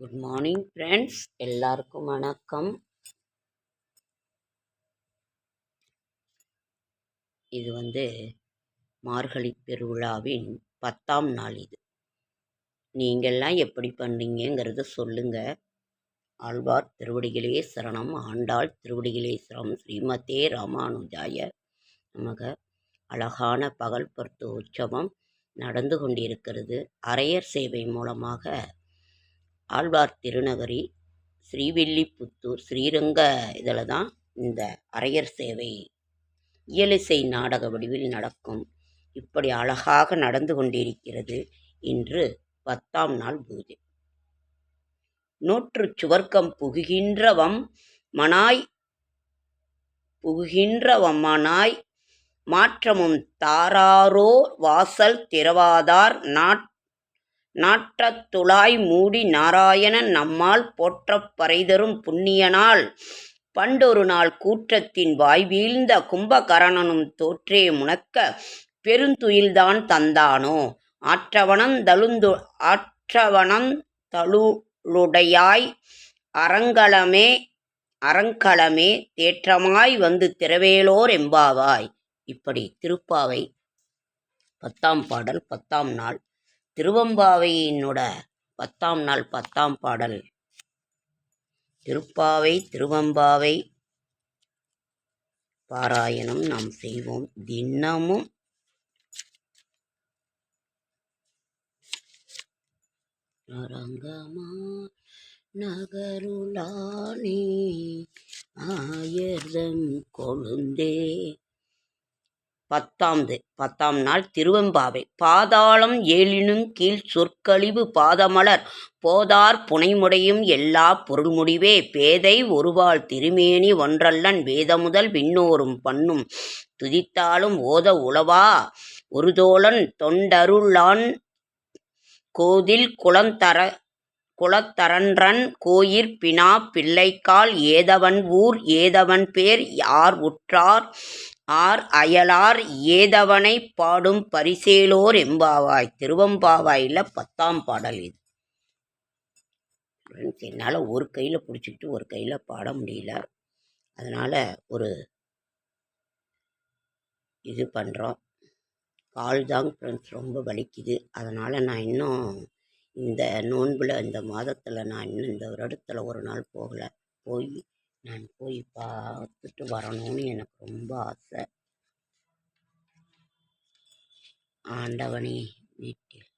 Good morning friends எல்லாருக்கும் வணக்கம். இது வந்து மார்கழி பெருவிழாவின் பத்தாம் நாள் இது. நீங்கள்லாம் எப்படி பண்ணீங்கிறத சொல்லுங்க. ஆழ்வார் திருவடிகளே சரணம். ஆண்டாள் திருவடிகளே சரணம். ஸ்ரீமதே ராமானுஜாய நமக. அழகான பகல் பொருத்து உற்சவம் நடந்து கொண்டிருக்கிறது. அரையர் சேவை மூலமாக ஆழ்வார் திருநகரி ஸ்ரீவில்லிபுத்தூர் ஸ்ரீரங்க இதில் தான் இந்த அரையர் சேவை. இயலிசை நாடக வடிவில் நடக்கும். இப்படி அழகாக நடந்து கொண்டிருக்கிறது இன்று பத்தாம் நாள் பூஜை. நூற்று சுவர்க்கம் புகுகின்றவம் மனாய் புகுகின்றவம்மனாய் மாற்றமும் தாராரோ வாசல் திறவாதார் நாட் நாற்றத்துழாய் மூடி நாராயணன் நம்மால் போற்றப் பறைதரும் புண்ணியனால். பண்டொரு நாள் கூற்றத்தின் வாய்வீழ்ந்த கும்பகரணனும் தோற்றே முனக்க பெருந்துயில்தான் தந்தானோ? ஆற்றவனம் தழுந்து ஆற்றவனம் தழுளுடையாய் அரங்களமே அரங்களமே தேற்றமாய் வந்து திரவேலோர் எம்பாவாய். இப்படி திருப்பாவை பத்தாம் பாடல் பத்தாம் நாள். திருவம்பாவையினோட பத்தாம் நாள் பத்தாம் பாடல். திருப்பாவை திருவம்பாவை பாராயணம் நாம் செய்வோம். தினமும் அரங்கமா நகருளானே ஆயர்தம் கொழுந்தே பத்தாம்து பத்தாம் நாள் திருவெம்பாவை. பாதாளம் ஏழினும் கீழ் சொற்கழிவு பாதமலர் போதார் புனைமுடையும் எல்லா பொருள்முடிவே பேதை ஒருவாள் திருமேனி ஒன்றல்லன் வேதமுதல் விண்ணோரும் பண்ணும் துதித்தாலும் ஓத உளவா ஒருதோளன் தொண்டருளான் கோதில் குளந்தர குளத்தரன்றன் கோயிற் பினா பிள்ளைக்கால் ஏதவன் ஊர் ஏதவன் பேர் யார் உற்றார் ஆர் அயலார் ஏதவனைப் பாடும் பரிசேலோர் எம்பாவாய். திருவம்பாவாயில் பத்தாம் பாடல் இது. ஃப்ரெண்ட்ஸ் என்னால் ஒரு கையில் பிடிச்சிக்கிட்டு ஒரு கையில் பாட முடியல. அதனால் ஒரு இது பண்ணுறோம் கால் தான் ஃப்ரெண்ட்ஸ் ரொம்ப வலிக்குது. அதனால் நான் இன்னும் இந்த நோன்பில் இந்த மாதத்தில் நான் இன்னும் இந்த வருடத்தில் ஒரு நாள் போகலை. போய் நான் போய் பார்த்துட்டு வரணும்னு எனக்கு ரொம்ப ஆசை. ஆண்டவனே வீட்டில்.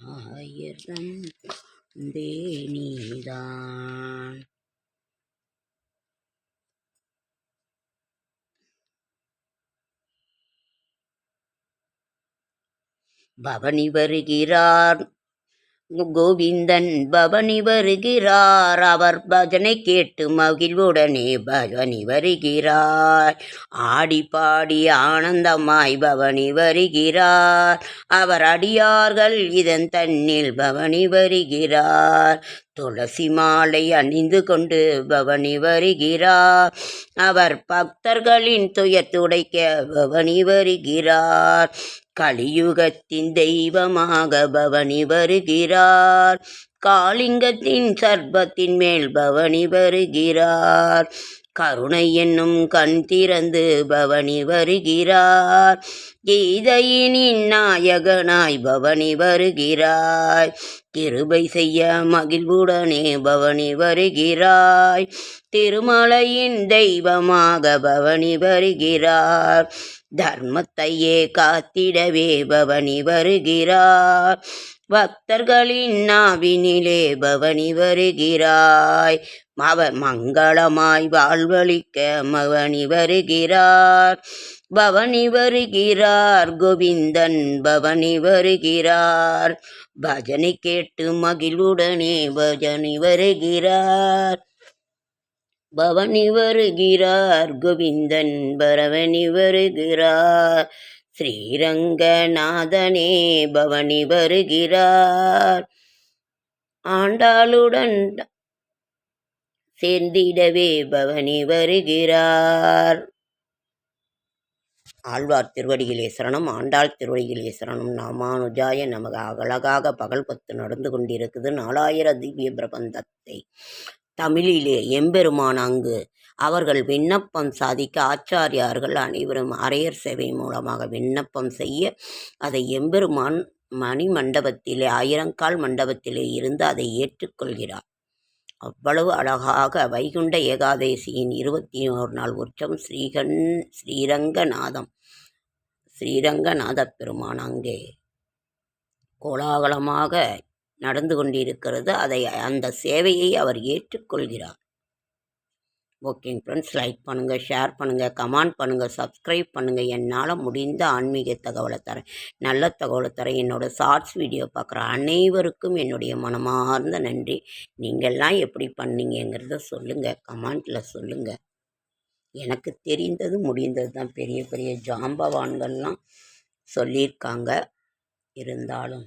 ஆயிரம் தேனிதான் பவனி வருகிறார் கோவிந்தன் பவனி வருகிறார். அவர் பஜனை கேட்டு மகிழ்வுடனே பவனி வருகிறார். ஆடி பாடி ஆனந்தமாய் பவனி வருகிறார். அவர் அடியார்கள் இதன் தன்னில் பவனி வருகிறார். துளசி மாலை அணிந்து கொண்டு பவனி வருகிறார். அவர் பக்தர்களின் துயர் துடைக்க பவனி வருகிறார். கலியுகத்தின் தெய்வமாக பவனி வருகிறார். காளிங்கத்தின் சர்பத்தின் மேல் பவனி வருகிறார். கருணை என்னும் கண் திறந்து பவனி வருகிறார். கீதையின் நாயகனாய் பவனி வருகிறாய். கிருபை செய்ய மகிழ்வுடனே பவனி வருகிறாய். திருமலையின் தெய்வமாக பவனி வருகிறார். தர்மத்தையே காத்திடவே பவனி வருகிறார். பக்தர்களின் நாவினிலே பவனி வருகிறாய். மவ மங்களமாய் வாழ்வழிக்க மவனி வருகிறார் பவனி வருகிறார் கோவிந்தன் பவனி வருகிறார் பஜனை கேட்டு மகிழ்வுடனே பஜனி வருகிறார் பவனி வருகிறார் கோவிந்தன் பரவனி வருகிறார் ஸ்ரீரங்கநாதனே பவனி வருகிறார் ஆண்டாளுடன் சேர்ந்திடவே பவனி வருகிறார். ஆழ்வார் திருவடிகளே சரணம் ஆண்டாள் திருவடிகளே சரணம். நாமானுஜாய நமக. அழகாக பகல் பத்து நடந்து கொண்டிருக்குது நாலாயிர திவ்ய பிரபந்தத்தை. தமிழிலே எம்பெருமான் அங்கு அவர்கள் விண்ணப்பம் சாதிக்க ஆச்சாரியார்கள் அனைவரும் அரையர் சேவை மூலமாக விண்ணப்பம் செய்ய அதை எம்பெருமான் மணி மண்டபத்திலே ஆயிரங்கால் மண்டபத்திலே இருந்து அதை ஏற்றுக்கொள்கிறார். அவ்வளவு அழகாக வைகுண்ட ஏகாதசியின் இருபத்தி ஓரு நாள் உற்சவம் ஸ்ரீகன் ஸ்ரீரங்கநாதம் ஸ்ரீரங்கநாத பெருமான் அங்கே கோலாகலமாக நடந்து கொண்டிருக்கிறது. அதை அந்த சேவையை அவர் ஏற்றுக்கொள்கிறார். ஓகேங்க ஃப்ரெண்ட்ஸ் லைக் பண்ணுங்கள் ஷேர் பண்ணுங்கள் கமெண்ட் பண்ணுங்கள் சப்ஸ்கிரைப் பண்ணுங்கள் என்னால் முடிந்த ஆன்மீக தகவலை தரேன். நல்ல தகவலை தரேன். என்னோடய ஷார்ட்ஸ் வீடியோ பார்க்குற அனைவருக்கும் என்னுடைய மனமார்ந்த நன்றி. நீங்கள்லாம் எப்படி பண்ணீங்கங்கிறத சொல்லுங்கள் கமெண்ட்டில் சொல்லுங்கள் எனக்கு தெரிந்தது முடிந்தது தான். பெரிய பெரிய ஜாம்பவான்கள்லாம் சொல்லியிருக்காங்க. இருந்தாலும்